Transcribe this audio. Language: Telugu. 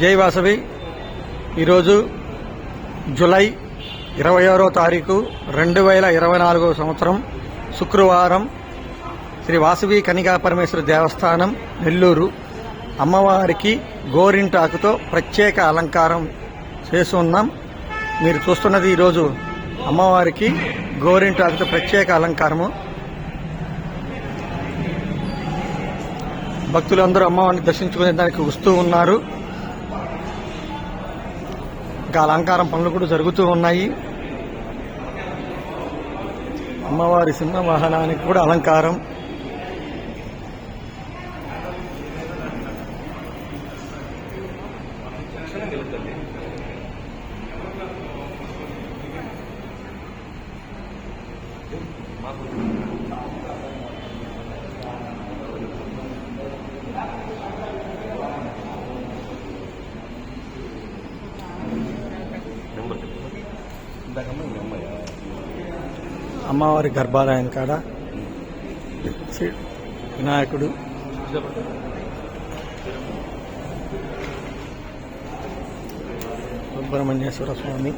జై వాసవి. ఈరోజు జులై ఇరవై ఆరో తారీఖు రెండు వేల ఇరవై నాలుగో సంవత్సరం శుక్రవారం శ్రీ వాసవి కనికా పరమేశ్వర దేవస్థానం నెల్లూరు. అమ్మవారికి గోరింటాకుతో ప్రత్యేక అలంకారం చేస్తున్నాం మీరు చూస్తున్నది ఈరోజు అమ్మవారికి గోరింటాకుతో ప్రత్యేక అలంకారము. భక్తులందరూ అమ్మవారిని దర్శించుకునే దానికి వస్తూ ఉన్నారు. ఇంకా అలంకారం పనులు కూడా జరుగుతూ ఉన్నాయి. అమ్మవారి సింహ వాహనానికి కూడా అలంకారం. అమ్మవారి గర్భాలయం కాడ వినాయకుడు. సుబ్రహ్మణ్యేశ్వర స్వామి.